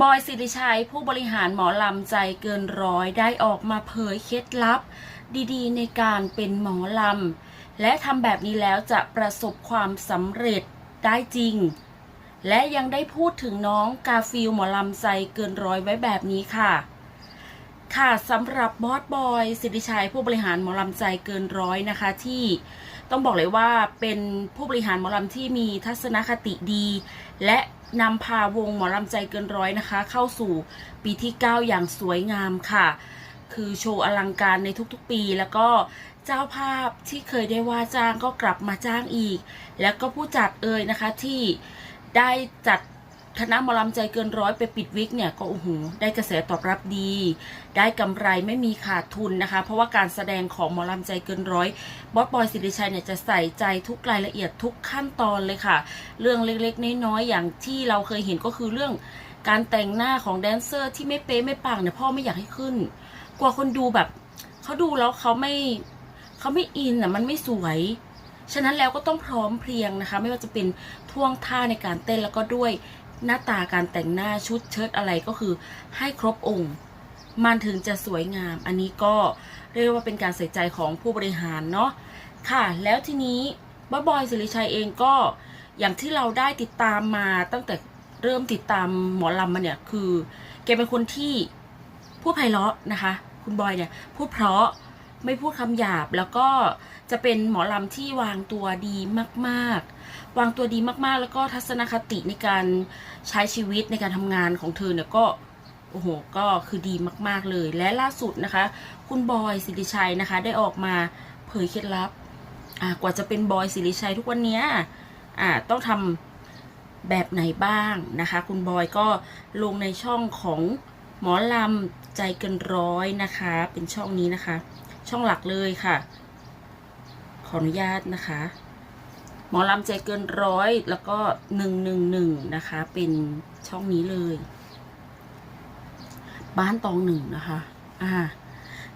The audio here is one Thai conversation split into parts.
บอยสิริชัยผู้บริหารหมอลำใจเกินร้อยได้ออกมาเผยเคล็ดลับ ดีๆ ในการเป็นหมอลำ และทำแบบนี้แล้วจะประสบความสำเร็จได้จริง และยังได้พูดถึงน้องกาฟิลหมอลำใจเกินร้อยไว้แบบนี้ค่ะ ค่ะสำหรับบอสบอยสิริชัยผู้บริหารหมอลำใจเกินร้อยนะคะที่ต้องบอกเลยว่าเป็นผู้บริหารหมอลำที่มีทัศนคติดี และ นำพาวงหมอลำใจเกินร้อยนะคะ เข้าสู่ปีที่ 9 อย่างสวยงามค่ะ คือโชว์อลังการในทุกๆปี แล้วก็เจ้าภาพที่เคยได้ว่าจ้างก็กลับมาจ้างอีก แล้วก็ผู้จัดเอ่ยนะคะที่ได้จัด คณะมอลำใจเกินร้อยไปปิดวิกเนี่ยก็โอ้โหได้กระแสตอบรับดี ได้กำไรไม่มีขาดทุนนะคะ เพราะว่าการแสดงของมอลำใจเกินร้อยบอสบอยสิริชัยเนี่ยจะใส่ใจทุกรายละเอียดทุกขั้นตอนเลยค่ะ เรื่องเล็กๆน้อยๆอย่างที่เราเคยเห็นก็คือเรื่องการแต่งหน้าของแดนเซอร์ที่ไม่เป๊ะไม่ปังเนี่ยพ่อไม่อยากให้ขึ้นกลัวคนดูแบบเขาดูแล้วเขาไม่เขาไม่อินอะมันไม่สวยฉะนั้นแล้วก็ต้องพร้อมเพรียงนะคะ ไม่ว่าจะเป็นท่วงท่าในการเต้นแล้วก็ด้วย หน้าตาการแต่งหน้าชุดเชิ้ตอะไรก็คือให้ครบองค์ มันถึงจะสวยงาม อันนี้ก็เรียกว่าเป็นการใส่ใจของผู้บริหารเนาะค่ะ แล้วทีนี้บ๊อบอยสิริชัยเองก็อย่างที่เราได้ติดตามมาตั้งแต่เริ่มติดตามหมอลำมาเนี่ยคือ แกเป็นคนที่พูดไพเราะนะคะ คุณบอยเนี่ยพูดเพราะไม่พูดคำหยาบแล้วก็ จะเป็นหมอลำที่วางตัวดีมากๆ วางตัวดีมากๆ แล้วก็ทัศนคติในการใช้ชีวิตในการทำงานของเธอเนี่ยก็โอ้โหก็คือดีมาก ๆเลย และล่าสุดนะคะ คุณบอยสิริชัยนะคะ ได้ออกมาเผยเคล็ดลับกว่าจะเป็นบอยสิริชัยทุกวันเนี้ยต้องทำแบบไหนบ้างนะคะ คุณบอยก็ลงในช่องของหมอลำใจเกินร้อยนะคะ เป็นช่องนี้นะคะ ช่องหลักเลยค่ะ ออนุญาตนะคะ หมอลำใจเกินร้อยแล้วก็หนึ่งหนึ่งหนึ่งนะคะ เป็นช่องนี้เลย บ้านตองหนึ่งนะคะ อ่า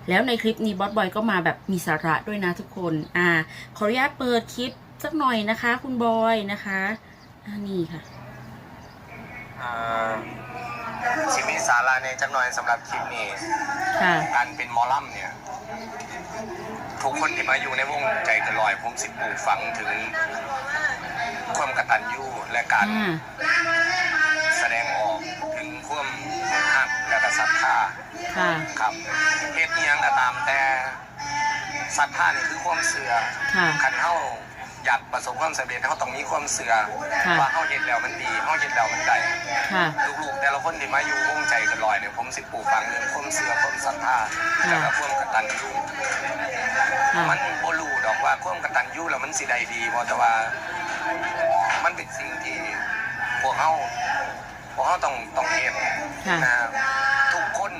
แล้วในคลิปนี้บอสบอยก็มาแบบมีสาระด้วยนะทุกคน อ่า ขออนุญาตเปิดคลิปสักหน่อยนะคะ คุณบอยนะคะอ่านี่ค่ะอ่าสิมีสาระในจักหน่อยสำหรับคลิปนี้ค่ะ การเป็นหมอลัมเนี่ย ทุกคนที่มาอยู่ในวงใจเกันลอยผมสิปลูกฝังถึงความกตัญญูและการอ่า แสดงออกถึงความหักและก็ศรัทธาค่ะ ครับเหตุอิหยังก็ตามแต่ศรัทธานี่คือความเสื่อค่ะ คันเฮาอยากประสบความสำเร็จเฮาต้องมีความเสื่อค่ะ ว่าเฮาเฮ็ดแล้วมันดีเฮาเฮ็ดแล้วมันได้ ค่ะ ลูกๆแต่ละคนที่มาอยู่วงใจกันลอยเนี่ยผมสิปลูกฝังเรื่องความเสื่อความศรัทธาค่ะแล้วก็ความกตัญญูค่ะ มันบ่รู้ดอกว่าความกตัญญูแล้วมันสิได้ดีบ่แต่ว่า มันเป็นสิ่งที่พวกเฮาพวกเฮาต้องต้องเฮ็ดค่ะนะทุกคน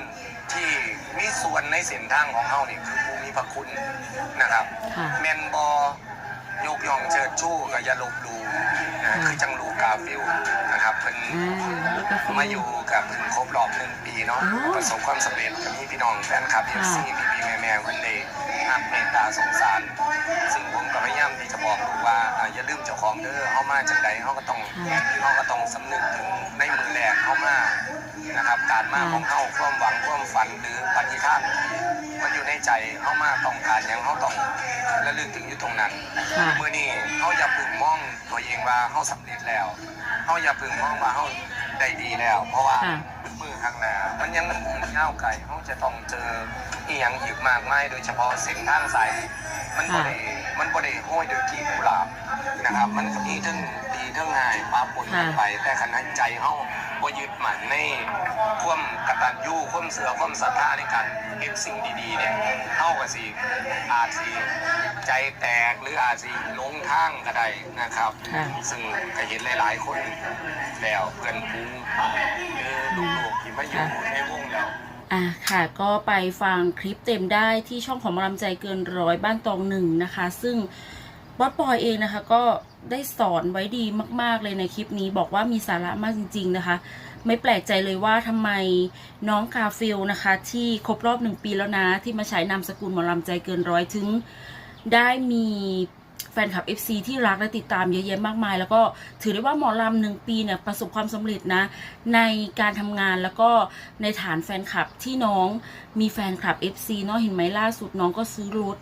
ที่มีส่วนในเส้นทางของเฮานี่คือผู้มีพระคุณนะครับค่ะแม่นบ่ยกย่องเชิดชู้ก็อย่าลบหลู่นะค่ะคือจังลูกกาฟิลนะครับเพิ่นอ่าแล้วก็ฟิลมาอยู่กับถึงครบรอบหนึ่งปีเนาะอ๋อประสบความสำเร็จกับมีพี่น้องแฟนคลับเอฟซีพี่พี่แม่แม่ๆคนเด อัพเมตตาสงสาร ซึ่งผมก็พยายามที่จะบอกลูกว่าอ่าอย่าลืมเจ้าของเด้อเฮามาจากใดเฮาก็ต้องเฮาก็ต้องสำนึกถึงในมือแรกเฮามานะครับ การมาของเฮาความหวังความฝันหรือปฏิทานที่มันอยู่ในใจเฮามาต้องการหยังเฮาต้องระลึกถึงอยู่ตรงนั้น ค่ะมื่อนี้เขาอย่าพึงมองตัวเองว่าเขาสำเร็จแล้วเขาอย่าพึงมองว่าเขาได้ดีแล้ว เพราะว่าค่ะมือ ข้างหน้า มันยังเงาวไกลเขาจะต้องเจออีหยังอีกมากมายโดยเฉพาะเส้นทางสายนี้มันบ่ได้มันบ่ได้ห้อยโดวยกีบกุหลาบนะครับ มันก็มีทั้งดีทั้งง่ายปาปนกันไป แต่ขณะใจเขาบ่ยึดมั่นในความกตัญญูความเสือความศรัทธาในการเฮ็ดสิ่งดีๆเนี่ยเฮาก็สิอาจสิใจแตกหรืออาจสิหลงทางก็ได้นะครับ ค่ะ ซึ่งก็เห็นหลาย ๆ คนแล้วเพื่อนฟูงหรือลูก ๆที่มาอยู่ในวงแล้วอะค่ะก็ไปฟังคลิปเต็มได้ที่ช่องของหมอลำใจเกินร้อยบ้านตองหนึ่งนะคะ ซึ่งบอสปอยเองนะคะก็ได้สอนไว้ดีมาก ๆ เลยในคลิปนี้บอกว่ามีสาระมากจริง ๆ นะคะ ไม่แปลกใจเลยว่าทำไมน้องกาฟิลนะคะ ที่ครบรอบหนึ่งปีแล้วนะ ที่มาใช้นามสกุลหมอลำใจเกินร้อยถึง ได้มีแฟนคลับ FC ที่รักและติดตามเยอะแยะมากมาย แล้วก็ถือได้ว่าหมอลำหนึ่งปีเนี่ยประสบความสำเร็จนะ ในการทำงานแล้วก็ในฐานแฟนคลับที่น้องมีแฟนคลับ FC เนาะเห็นไหมล่าสุดน้องก็ซื้อรถ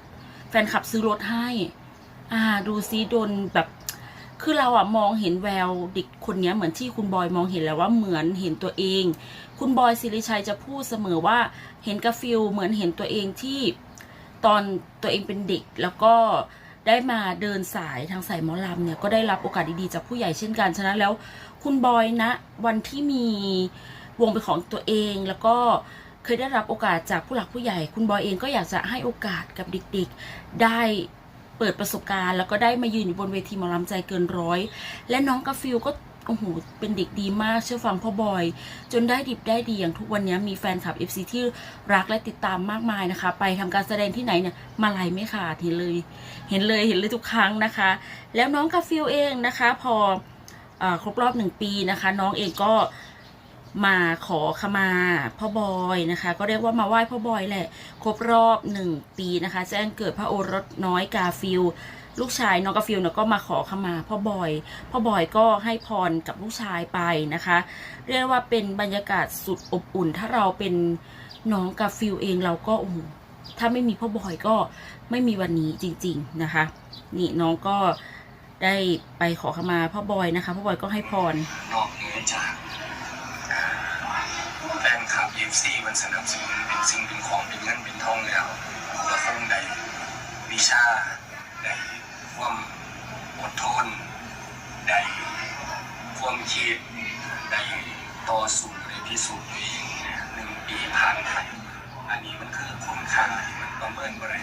แฟนคลับซื้อรถให้ อ่าดูซิโดนแบบคือเราอะมองเห็นแววเด็กคนนี้เหมือนที่คุณบอยมองเห็นแล้วว่าเหมือนเห็นตัวเอง คุณบอยสิริชัยจะพูดเสมอว่าเห็นกาฟิลเหมือนเห็นตัวเองที่ตอนตัวเองเป็นเด็กแล้วก็ ได้มาเดินสายทางสายหมอลำเนี่ยก็ได้รับโอกาสดีๆจากผู้ใหญ่เช่นกัน ฉะนั้นแล้วคุณบอยนะ วันที่มีวงเป็นของตัวเองแล้วก็เคยได้รับโอกาสจากผู้หลักผู้ใหญ่ คุณบอยเองก็อยากจะให้โอกาสกับเด็กๆ ได้เปิดประสบการณ์ แล้วก็ได้มายืนอยู่บนเวทีหมอลำใจเกินร้อย และน้องกาฟิลก็ โอ้โหเป็นเด็กดีมากเชื่อฟังพ่อบอย จนได้ดิบได้ดีอย่างทุกวันนี้มีแฟนคลับ FC ที่รักและติดตามมากมายนะคะ ไปทำการแสดงที่ไหนเนี่ยมาลายไม่ขาดเห็นเลย เห็นเลยเห็นเลยทุกครั้งนะคะ แล้วน้องกาฟิลเองนะคะ พออครบรอบหนึ่งปีนะคะ น้องเองก็มาขอขมาพ่อบอยนะคะ ก็เรียกว่ามาไหว้พ่อบอยแหละ ครบรอบหนึ่งปีนะคะ แจ้งเกิดพระโอรสน้อยกาฟิล ลูกชายน้องกาฟิลเนี่ยก็มาขอขมาพ่อบอยพ่อบอยก็ให้พรกับลูกชายไปนะคะ เรียกว่าเป็นบรรยากาศสุดอบอุ่น ถ้าเราเป็นน้องกาฟิลเองเราก็โอ้โหถ้าไม่มีพ่อบอยก็ไม่มีวันนี้จริง ๆนะคะ นี่น้องก็ได้ไปขอขมาพ่อบอยนะคะพ่อบอยก็ให้พรนอกเหนือจากแฟนคลับเอฟซีมันสนับสนุนเป็นสิ่งเป็นของเป็นเงินเป็นทองแล้วเราคงได้วิชา ความอดทนได้ความคิดได้ต่อสู้ได้พิสูจน์ตัวเองเนี่ยหนึ่งปีผ่านไปอันนี้มันคือคุณค่าที่มันประเมินบ่ได้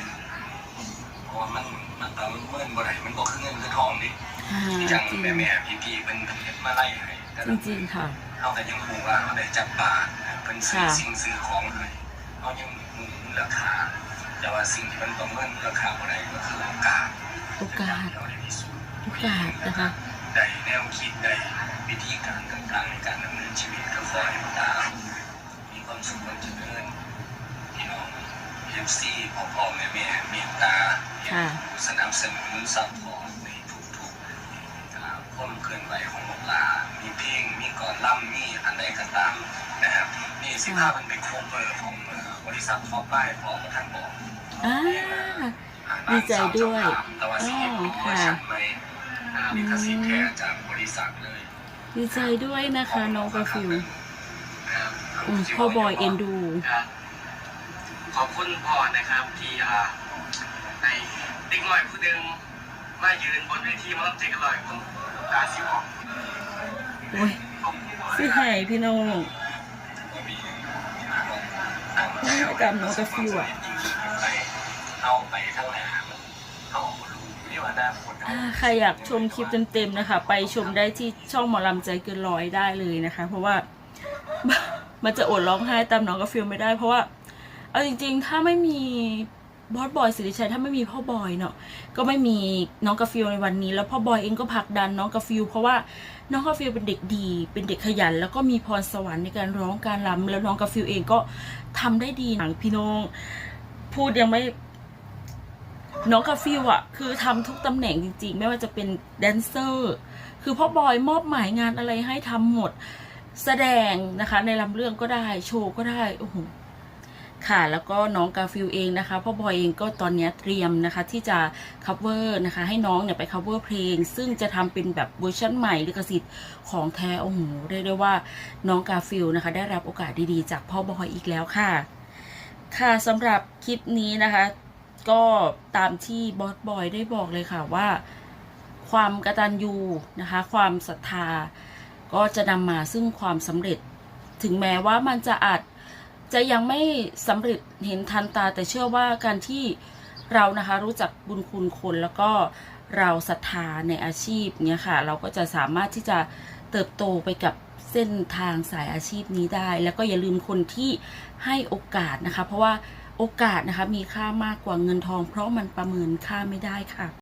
เพราะว่ามันมันประเมินบ่ได้มันก็คือเงินคือทองนี่อย่างแม่แม่พี่พี่เป็นเป็นเฮ็ดมาไล่ให้จริงๆค่ะเขาแต่ยังหูว่าเขาได้จับบาเป็นซื้อค่ะสิ่งซื้อของให้เขายังหูราคาแต่ว่าสิ่งที่มันประเมินราคาอะไรก็คือโอกาส โอกาสเราได้พิสูจน์โอกาสนะคะได้แนวคิดได้วิธีการต่างๆในการดำเนินชีวิตก็ขอให้มันตามมีความสุขความเจริญพี่น้องเอฟซีพ่อพ่อแม่แม่เมตตาค่ะสนับสนุนซัพพอร์ตในทุกๆอ่าความเคลื่อนไหวของหมกลามีเพลงมีก่อนล่ำมีอันใดก็ตามนะครับนี่สิบห้ามันเป็นโคเวอร์ของเอ่อบริษัทท็อปไลน์พอท่านบอกอ่าอ่า ดีใจด้วยแต่ว่าสิ่งที่อ๋อเวอร์ชันไม่อ่าลิขสิทธิ์แท้จากบริษัทเลยดีใจด้วยนะคะน้องกาฟิลนะครับอืมพ่อบอยเอ็นดูครับขอบคุณพ่อนะครับที่อ่าในเด็กหน่อยผู้หนึ่งมายืนบนเวทีหมารับเจกันลอยผมตาสิบอกโอ้ยสิหายพี่น้องกิจกรรมน้องกาฟิวอะ ใครอยากชมคลิปเต็มๆนะคะ ไปชมได้ที่ช่องหมอลำใจเกินร้อยได้เลยนะคะ เพราะว่ามันจะอดร้องไห้ตามน้องกาฟิลไม่ได้ เพราะว่าเอาจริง ๆ ถ้าไม่มีบอสบอยสิริชัยถ้าไม่มีพ่อบอยเนาะก็ไม่มีน้องกาฟิลในวันนี้ แล้วพ่อบอยเองก็ผลักดันน้องกาฟิลเพราะว่าน้องกาฟิลเป็นเด็กดี เป็นเด็กขยัน แล้วก็มีพรสวรรค์ในการร้องการรำแล้วน้องกาฟิลเองก็ทำได้ดีหนังพี่น้อง พูดยังไม่ น้องกาฟิลอะคือทำทุกตำแหน่งจริง ๆ ไม่ว่าจะเป็นแดนเซอร์ คือพ่อบอยมอบหมายงานอะไรให้ทำหมด แสดงนะคะ ในลำเรื่องก็ได้ โชว์ก็ได้ โอ้โห ค่ะแล้วก็น้องกาฟิลเองนะคะ พ่อบอยเองก็ตอนนี้เตรียมนะคะที่จะ cover นะคะ ให้น้องเนี่ยไป cover เพลง ซึ่งจะทำเป็นแบบเวอร์ชันใหม่ลิขสิทธิ์ของแท้โอ้โหเรียกได้ว่าน้องกาฟิลนะคะ ได้รับโอกาสดีๆ จากพ่อบอยอีกแล้วค่ะค่ะสำหรับคลิปนี้นะคะ ก็ตามที่บอสบอยได้บอกเลยค่ะว่า ความกระตัญญูนะคะ ความศรัทธา ก็จะนำมาซึ่งความสำเร็จ ถึงแม้ว่ามันจะอาจจะยังไม่สำเร็จเห็นทันตา แต่เชื่อว่าการที่เรานะคะรู้จักบุญคุณคนแล้วก็เราศรัทธาในอาชีพเนี้ยค่ะ เราก็จะสามารถที่จะเติบโตไปกับเส้นทางสายอาชีพนี้ได้ แล้วก็อย่าลืมคนที่ให้โอกาสนะคะ เพราะว่า โอกาสนะคะมีค่ามากกว่าเงินทอง เพราะมันประเมินค่าไม่ได้ค่ะ